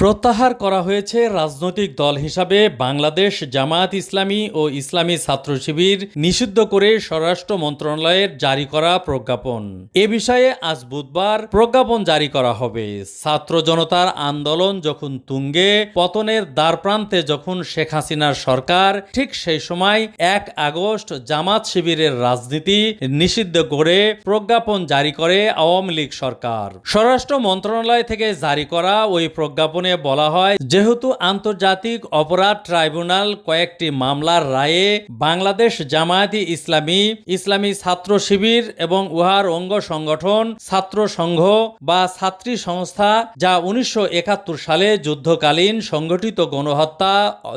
প্রত্যাহার করা হয়েছে রাজনৈতিক দল হিসাবে বাংলাদেশ জামায়াত ইসলামী ও ইসলামী ছাত্র শিবির নিষিদ্ধ করে স্বরাষ্ট্র মন্ত্রণালয়ের জারি করা প্রজ্ঞাপন। এ বিষয়ে আজ বুধবার প্রজ্ঞাপন জারি করা হবে। ছাত্র জনতার আন্দোলন যখন তুঙ্গে, পতনের দ্বারপ্রান্তে যখন শেখ হাসিনার সরকার, ঠিক সেই সময় এক আগস্ট জামাত শিবিরের রাজনীতি নিষিদ্ধ করে প্রজ্ঞাপন জারি করে আওয়ামী লীগ সরকার। স্বরাষ্ট্র মন্ত্রণালয় থেকে জারি করা ওই প্রজ্ঞাপনে বলা হয়, যেহেতু আন্তর্জাতিক অপরাধ ট্রাইব্যুনাল কয়েকটি মামলার রায়ে বাংলাদেশ জামায়াতি ইসলামী ইসলামী ছাত্র শিবির এবং উহার অঙ্গ সংগঠন, ছাত্র সংঘ বা ছাত্রী সংস্থা, যা উনিশশো সালে যুদ্ধকালীন সংগঠিত গণহত্যা,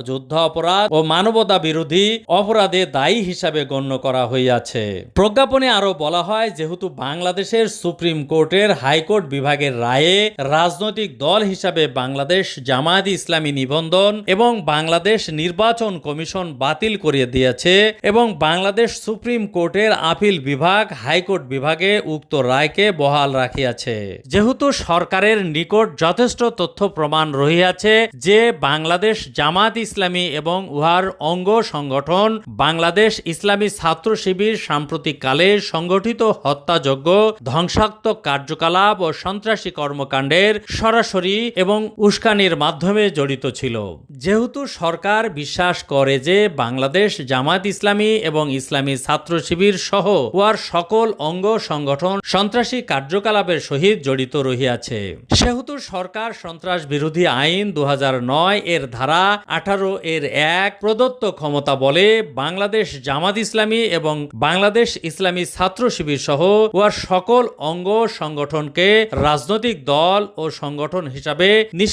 যুদ্ধ অপরাধ ও মানবতা বিরোধী অপরাধে দায়ী হিসাবে গণ্য করা হইয়াছে। প্রজ্ঞাপনে আরও বলা হয়, যেহেতু বাংলাদেশের সুপ্রিম কোর্টের হাইকোর্ট বিভাগের রায়ে রাজনৈতিক দল হিসাবে বাংলাদেশ জামায়াত ইসলামী নিবন্ধন এবং বাংলাদেশ নির্বাচন কমিশন বাতিল করিয়ে দিয়েছে এবং বাংলাদেশ সুপ্রিম কোর্টের আপিল বিভাগ, হাইকোর্ট বিভাগে উক্ত রায়কে বহাল রাখিয়াছে। যেহেতু সরকারের নিকট যথেষ্ট তথ্য প্রমাণ রহিয়াছে যে বাংলাদেশ জামাত ইসলামী এবং উহার অঙ্গ সংগঠন বাংলাদেশ ইসলামী ছাত্র শিবির সাম্প্রতিককালে সংগঠিত হত্যাযজ্ঞ, ধ্বংসাত্মক কার্যকলাপ ও সন্ত্রাসী কর্মকাণ্ডের সরাসরি এবং উস্কানির মাধ্যমে জড়িত ছিল। যেহেতু সরকার বিশ্বাস করে যে বাংলাদেশ জামাত ইসলামী এবং ইসলামী ছাত্র শিবির সহ উহার সকল অঙ্গ সংগঠন সন্ত্রাসী কার্যকলাপের সহিত জড়িত রহিয়াছে। সেহেতু সরকার সন্ত্রাস বিরোধী আইন দু এর ধারা আঠারো এর এক প্রদত্ত ক্ষমতা বলে বাংলাদেশ জামাত ইসলামী এবং বাংলাদেশ ইসলামী ছাত্র শিবির সহ উহার সকল অঙ্গ সংগঠনকে রাজনৈতিক দল ও সংগঠন হিসাবে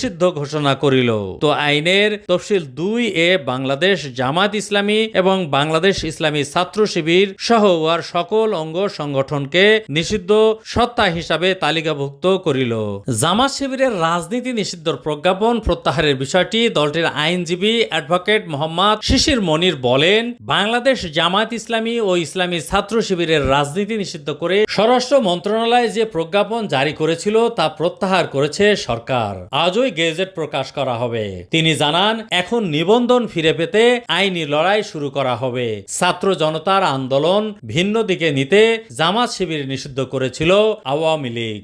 নিষিদ্ধ ঘোষণা করিল। তো আইনের তফসিল দুই এ বাংলাদেশ জামাত ইসলামী এবং বাংলাদেশ ইসলামী ছাত্র শিবির সহ উহার সকল অঙ্গ সংগঠনকে নিষিদ্ধ সত্তা হিসাবে তালিকাভুক্ত করিল। জামাত শিবিরের রাজনীতি নিষিদ্ধর প্রজ্ঞাপন প্রত্যাহারের বিষয়টি দলটির আইনজীবী অ্যাডভোকেট মোহাম্মদ শিশির মনির বলেন, বাংলাদেশ জামাত ইসলামী ও ইসলামী ছাত্র শিবিরের রাজনীতি নিষিদ্ধ করে স্বরাষ্ট্র মন্ত্রণালয় যে প্রজ্ঞাপন জারি করেছিল তা প্রত্যাহার করেছে সরকার। আজই গেজেট প্রকাশ করা হবে। তিনি জানান, এখন নিবন্ধন ফিরে পেতে আইনি লড়াই শুরু করা হবে। ছাত্র জনতার আন্দোলন ভিন্ন দিকে নিতে জামাত শিবির নিষিদ্ধ করেছিল আওয়ামী লীগ।